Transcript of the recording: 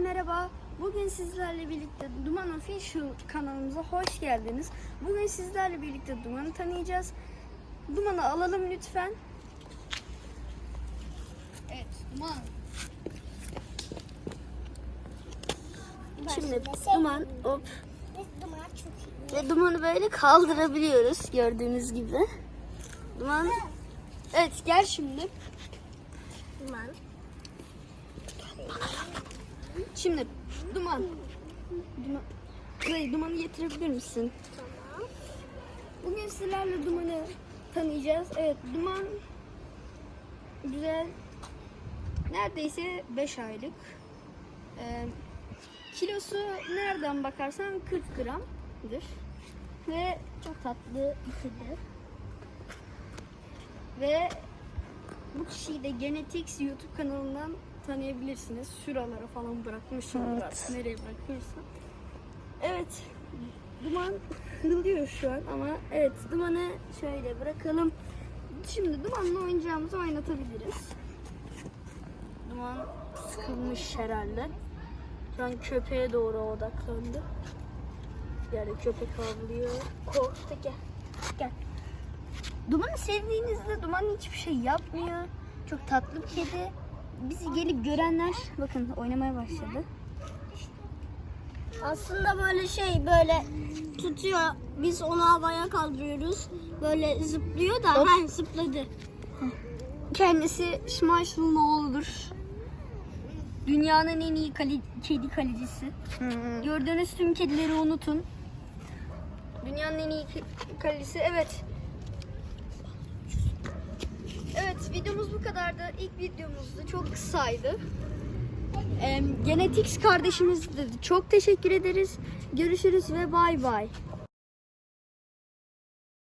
merhaba. Bugün sizlerle birlikte Duman Official kanalımıza hoş geldiniz. Bugün sizlerle birlikte Duman'ı tanıyacağız. Duman'ı alalım lütfen. Evet, Duman. Şimdi Duman hop ve Duman'ı böyle kaldırabiliyoruz gördüğünüz gibi. Duman Evet gel şimdi. Duman. Şimdi Duman. Duman. Kuzey, Duman'ı getirebilir misin? Tamam. Bugün sizlerle Duman'ı tanıyacağız. Evet, Duman güzel. Neredeyse 5 aylık. Ee, kilosu nereden bakarsan 40 gramdır. Ve çok tatlı bir kedi. Ve bu kişiyi de Genetics YouTube kanalından tanıyabilirsiniz. Şuralara falan bırakmışım. artık Nereye bırakırsam. Evet. Duman hırlıyor şu an ama evet dumanı şöyle bırakalım. Şimdi dumanla oyuncağımızı oynatabiliriz. Duman sıkılmış herhalde. Şu an köpeğe doğru odaklandı. Yani köpek avlıyor. Korktu gel. Gel. Dumanı sevdiğinizde duman hiçbir şey yapmıyor. Çok tatlı bir kedi. Bizi gelip görenler bakın oynamaya başladı. Aslında böyle şey böyle tutuyor. Biz onu havaya kaldırıyoruz. Böyle zıplıyor da Hop. ha zıpladı. Kendisi Schmeichel'ın oğludur. Dünyanın en iyi kale- kedi kalecisi. Gördüğünüz tüm kedileri unutun. Dünyanın en iyi kalecisi. Evet. Evet videomuz bu kadardı. İlk videomuzdu. Çok kısaydı. Em, Genetics kardeşimiz dedi. Çok teşekkür ederiz. Görüşürüz ve bay bay.